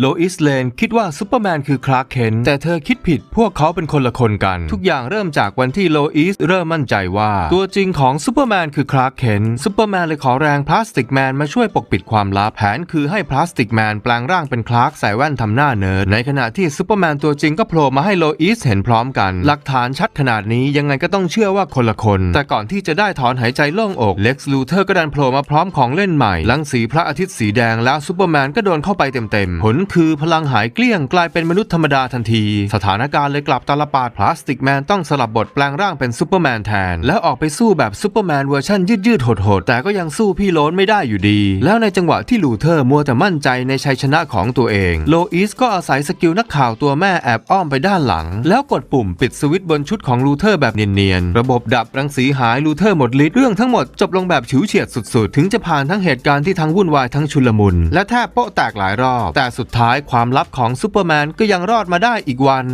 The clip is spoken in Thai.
โลอิสเลนคิดว่าซูเปอร์แมนคือคลาร์กเคนแต่เธอคิดผิดพวกเขาเป็นคนละคนกัน ทุกอย่างเริ่มจากวันที่โลอิสเริ่มมั่นใจว่า ตัวจริงของซูเปอร์แมนคือคลาร์กเคนซูเปอร์แมนเลยขอแรงพลาสติกแมนมาช่วยปกปิดความลับแผนคือให้พลาสติกแมนแปลงร่างเป็นคลาร์กใส่แว่นทำหน้าเนิร์ดในขณะที่ซูเปอร์แมนตัวจริงก็โผล่มาให้โลอิสเห็นพร้อมกัน หลักฐานชัดขนาดนี้ยังไงก็ต้องเชื่อว่าคนละคน แต่ก่อนที่จะได้ถอนหายใจโล่งอกเล็กซ์ลูเทอร์ก็ดันโผล่มาพร้อมของเล่นใหม่ลังสีพระอาทิตย์สีแดงแล้วซูเปอร์แมนก็โดนเข้าไปเต็มๆผลคือพลังหายเกลี้ยงกลายเป็นมนุษย์ธรรมดาทันที สถานการณ์เลยกลับตาลปาดพลาสติกแมนต้องสลับบทแปลงร่างเป็นซูเปอร์แมนแทน แล้วออกไปสู้แบบซูเปอร์แมนเวอร์ชันยืดๆโหดๆแต่ก็ยังสู้พี่โลนไม่ได้อยู่ดี แล้วในจังหวะที่ลูเทอร์มัวแต่มั่นใจในชัยชนะของตัวเอง โลอิสก็อาศัยสกิลนักข่าวตัวแม่แอบอ้อมไปด้านหลัง แล้วกดปุ่มปิดสวิตช์บนชุดของลูเทอร์แบบเนียนๆระบบดับรังสีหายลูเทอร์หมดฤทธิ์เรื่องทั้งหมดจบลงแบบฉิวเฉียดสุดๆ ถึงจะผ่านทั้งเหตุการณ์ที่ทั้งวุ่นวายทั้งชุลมุน และแทบโป๊ะแตกหลายรอบแต่สุดท้ายความลับของซูเปอร์แมนก็ยังรอดมาได้อีกวัน